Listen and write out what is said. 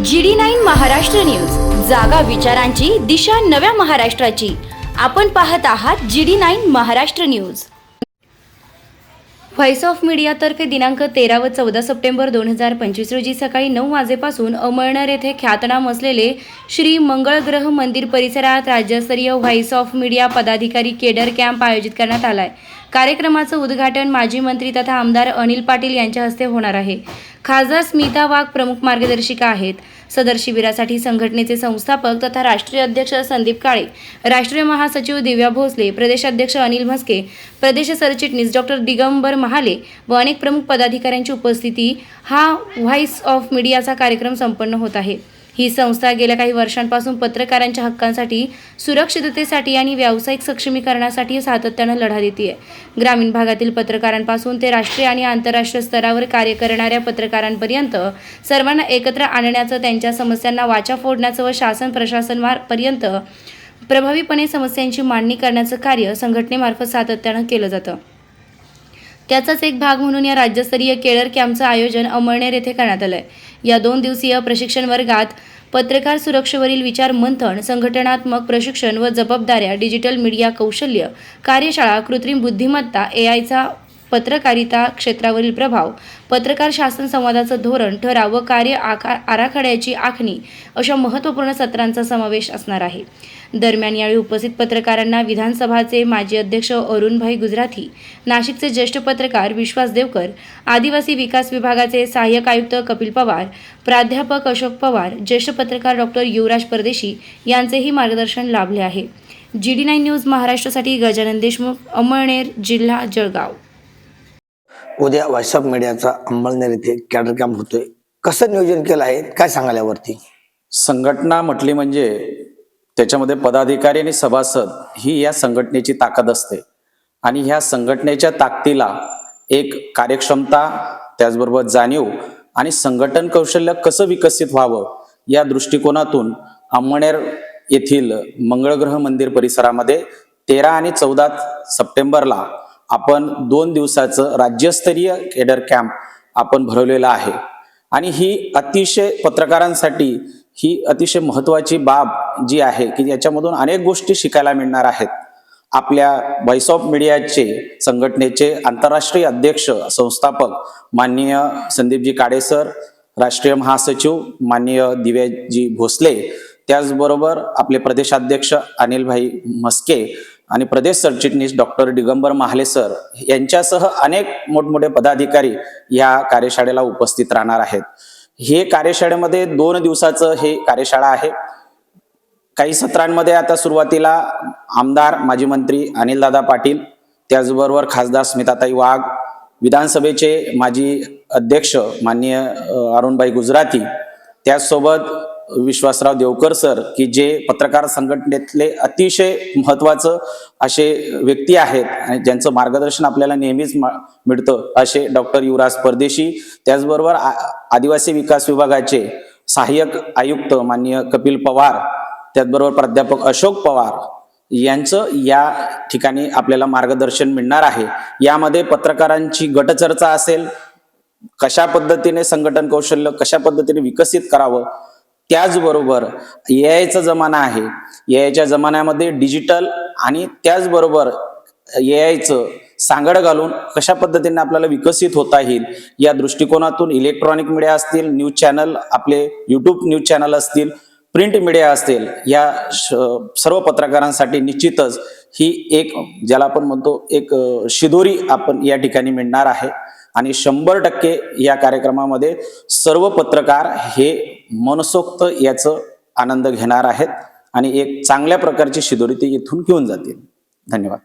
G D nine Maharashtra news. जागा विचारांची दिशा नव्या महाराष्ट्राची. आपण पाहत आहात G D nine Maharashtra news. Voice of मीडियातर्फे दिनांक तेरा व चौदा सप्टेंबर दोन हजार पंचवीस रोजी सकाळी नऊ वाजेपासून अमळनेर येथे ख्यातनाम असलेले श्री मंगळग्रह मंदिर परिसरात राज्यस्तरीय व्हॉइस ऑफ मीडिया पदाधिकारी केडर कॅम्प आयोजित करण्यात आला आहे कार्यक्रमाचं उद्घाटन माजी मंत्री तथा आमदार अनिल पाटील यांच्या हस्ते होणार आहे. खासदार स्मिता वाघ प्रमुख मार्गदर्शिका आहेत. सदर शिबिरासाठी संघटनेचे संस्थापक तथा राष्ट्रीय अध्यक्ष संदीप काळे राष्ट्रीय महासचिव दिव्या भोसले प्रदेशाध्यक्ष अनिल म्हस्के प्रदेश सरचिटणीस डॉक्टर दिगंबर महाले व अनेक प्रमुख पदाधिकाऱ्यांची उपस्थिती हा व्हॉइस ऑफ मीडियाचा कार्यक्रम संपन्न होत आहे. ही संस्था गेल्या काही वर्षांपासून पत्रकारांच्या हक्कांसाठी सुरक्षिततेसाठी आणि व्यावसायिक सक्षमीकरणासाठी सातत्यानं लढा देते ग्रामीण भागातील पत्रकारांपासून ते राष्ट्रीय आणि आंतरराष्ट्रीय स्तरावर कार्य करणाऱ्या पत्रकारांपर्यंत सर्वांना एकत्र आणण्याचं त्यांच्या समस्यांना वाचा फोडण्याचं व शासन प्रशासनापर्यंत प्रभावीपणे समस्यांची मांडणी करण्याचं कार्य संघटनेमार्फत सातत्यानं केलं जातं. त्याचाच एक भाग म्हणून या राज्यस्तरीय केळर कॅम्पचं आयोजन अमळनेर येथे करण्यात आलं आहे या दोन दिवसीय प्रशिक्षण वर्गात पत्रकार सुरक्षेवरील विचार मंथन संघटनात्मक प्रशिक्षण व जबाबदाऱ्या डिजिटल मीडिया कौशल्य कार्यशाळा कृत्रिम बुद्धिमत्ता ए आयचा पत्रकारिता क्षेत्रावरील प्रभाव पत्रकार शासन संवादाचं धोरण ठराव व कार्य आकार आराखड्याची आखणी अशा महत्त्वपूर्ण सत्रांचा समावेश असणार आहे. दरम्यान यावेळी उपस्थित पत्रकारांना विधानसभाचे माजी अध्यक्ष अरुणभाई गुजराथी नाशिकचे ज्येष्ठ पत्रकार विश्वास देवकर आदिवासी विकास विभागाचे सहाय्यक आयुक्त कपिल पवार प्राध्यापक अशोक पवार ज्येष्ठ पत्रकार डॉक्टर युवराज परदेशी यांचेही मार्गदर्शन लाभले आहे. जी डी नाईन न्यूज महाराष्ट्रासाठी गजानन देशमुख अमळनेर जिल्हा जळगाव. उद्या व्हॉट्सअप मीडियाचा अंमळनेर येथे कॅडर कॅम्प होतोय. कसं नियोजन केलं आहे? काय सांगाल यावरती? संघटना म्हटली म्हणजे त्याच्यामध्ये पदाधिकारी आणि सभासद ही या संघटनेची ताकद असते. आणि ह्या संघटनेच्या ताकदीला एक कार्यक्षमता त्याचबरोबर जाणीव आणि संघटन कौशल्य कसं विकसित व्हावं या दृष्टिकोनातून अंमळनेर येथील मंगळग्रह मंदिर परिसरामध्ये तेरा आणि चौदा सप्टेंबरला आपण दोन दिवसाचं राज्यस्तरीय केडर कॅम्प आपण भरवलेला आहे. आणि ही अतिशय पत्रकारांसाठी ही अतिशय महत्वाची बाब जी आहे की याच्यामधून अनेक गोष्टी शिकायला मिळणार आहेत. आपल्या व्हॉइस ऑफ मीडियाचे संघटनेचे आंतरराष्ट्रीय अध्यक्ष संस्थापक माननीय संदीपजी काडे सर राष्ट्रीय महासचिव माननीय दिव्याजी भोसले त्याचबरोबर आपले प्रदेशाध्यक्ष अनिलभाई म्हस्के आणि प्रदेश सरचिटणीस डॉक्टर दिगंबर महाले सर यांच्यासह अनेक मोठमोठे पदाधिकारी या कार्यशाळेला उपस्थित राहणार आहेत. हे कार्यशाळेमध्ये दोन दिवसाचं हे कार्यशाळा आहे. काही सत्रांमध्ये आता सुरुवातीला आमदार माजी मंत्री अनिलदादा पाटील त्याचबरोबर खासदार स्मिताताई वाघ विधानसभेचे माजी अध्यक्ष माननीय अरुणबाई अरुणभाई गुजराती त्याचसोबत विश्वासराव देवकर सर की जे पत्रकार संघटनेतले अतिशय महत्वाचं असे व्यक्ती आहेत आणि ज्यांचं मार्गदर्शन आपल्याला नेहमीच मिळतं असे डॉक्टर युवराज परदेशी त्याचबरोबर आ- आदिवासी विकास विभागाचे सहाय्यक आयुक्त माननीय कपिल पवार त्याचबरोबर प्राध्यापक अशोक पवार यांचं या ठिकाणी आपल्याला मार्गदर्शन मिळणार आहे. यामध्ये पत्रकारांची गटचर्चा असेल कशा पद्धतीने संघटन कौशल्य कशा पद्धतीने विकसित करावं त्याचबरोबर ए आयचा जमाना आहे. ए आयच्या जमान्यामध्ये डिजिटल आणि त्याचबरोबर ए आयचं सांगड घालून कशा पद्धतीने आपल्याला विकसित होता येईल या दृष्टिकोनातून इलेक्ट्रॉनिक मीडिया असतील न्यूज चॅनल आपले यूट्यूब न्यूज चॅनल असतील प्रिंट मीडिया असतील या श- सर्व पत्रकारांसाठी निश्चितच ही एक ज्याला आपण म्हणतो एक शिदोरी आपण या ठिकाणी मिळणार आहे. आणि शंभर टक्के या कार्यक्रमामध्ये सर्व पत्रकार हे मनसोक्त याचं आनंद घेणार आहेत आणि एक चांगल्या प्रकारची शिदोरी ते इथून घेऊन जातील. धन्यवाद.